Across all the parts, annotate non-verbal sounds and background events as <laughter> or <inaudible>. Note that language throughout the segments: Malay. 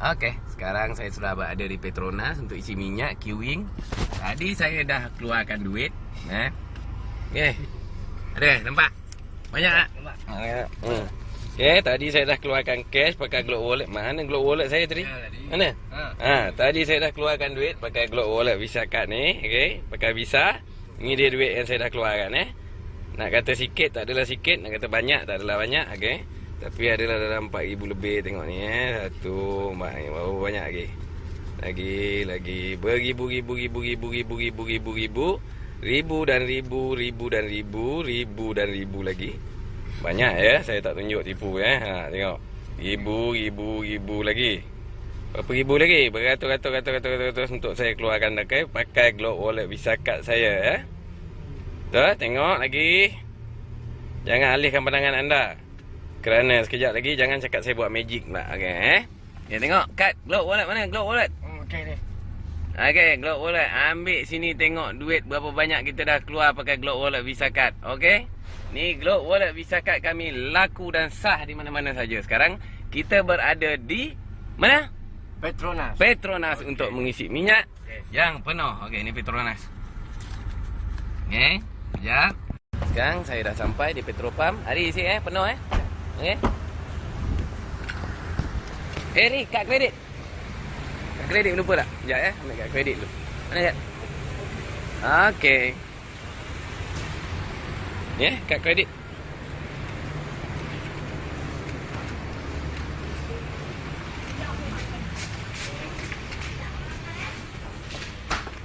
Okey, sekarang saya sudah berada di Petronas untuk isi minyak, queuing. Tadi saya dah keluarkan duit. Eh. Okey. Ada, nampak? Banyak tak? Nampak. Banyak. Hmm. Okey, tadi saya dah keluarkan cash pakai Globe Wallet. Mana Globe Wallet saya tadi? Ya, tadi. Mana? Ha. Ha, tadi saya dah keluarkan duit pakai Globe Wallet Visa card ni, okey, pakai Visa. Ini dia duit yang saya dah keluarkan eh. Nak kata sikit tak adalah sikit, nak kata banyak tak adalah banyak, okey. Tapi adalah dalam 4,000 lebih tengok ni eh. Satu Berapa banyak lagi Lagi Lagi Beribu ribu ribu ribu ribu ribu ribu ribu Ribu dan ribu Ribu dan ribu Ribu dan ribu lagi Banyak ya eh. Saya tak tunjuk tipu eh. ha, Tengok Ribu ribu ribu lagi Berapa ribu lagi Beratus-ratus-ratus-ratus Untuk saya keluarkan dakai Pakai glock wallet Visa card saya eh. Tuh, tengok lagi Jangan alihkan pandangan anda kerana sekejap lagi jangan cakap saya buat magic pula. Okey eh. Ya tengok kad Globe Wallet mana? Globe Wallet. Hmm, okey ni. Okey, Globe Wallet. Ambil sini tengok duit berapa banyak kita dah keluar pakai Globe Wallet Visa Card. Okey? Ni Globe Wallet Visa Card kami laku dan sah di mana-mana saja. Sekarang kita berada di mana? Petronas. Petronas Okey. untuk mengisi minyak Yes. yang penuh. Okey, ni Petronas. Okey, sekejap. Sekarang saya dah sampai di Petropam. Hari isi eh, penuh eh. Okey. Eh ni, kad kredit. Kad kredit lupa tak? Sekejap eh, ambil kad kredit dulu. Mana kad? Okey. Ni eh, kad kredit.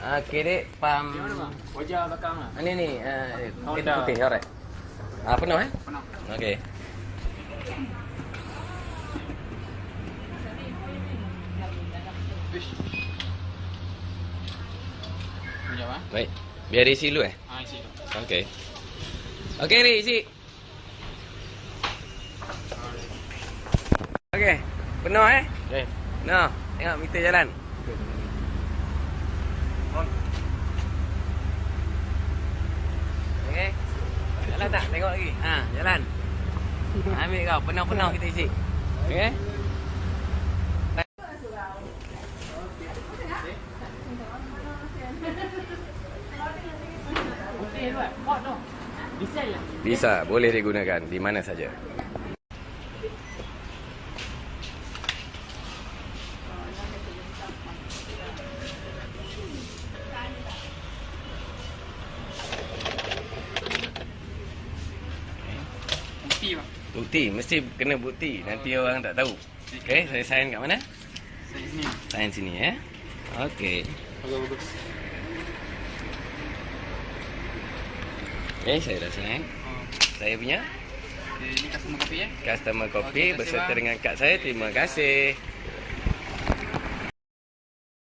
Okey dek, pam. Wajah belakang lah. Ah, ni ni, uh, Oh, dah. putih, alright. Ah, penuh eh? Penuh. Okey. Sekejap ah. Baik. Biar isi dulu eh? Ha, isi tu. Okey. Okey, Ri, isi. Okey. Penuh eh? Yes. Penuh. Tengok meter jalan. Okey. Jalan tak? Tengok lagi. Ha, jalan. <laughs> Ambil kau. Penuh-penuh kita isi. Okey? Bisa ya? Bisa, boleh digunakan di mana saja. Bang. Bukti, mesti kena bukti. Nanti orang tak tahu. Okey, saya sign kat mana? Saya sini. Sign sini eh. Okey. Okey, saya dah sign. Oh. Saya punya Okay, ini customer kopi ya. customer copy kasih, beserta dengan kad saya. Terima kasih.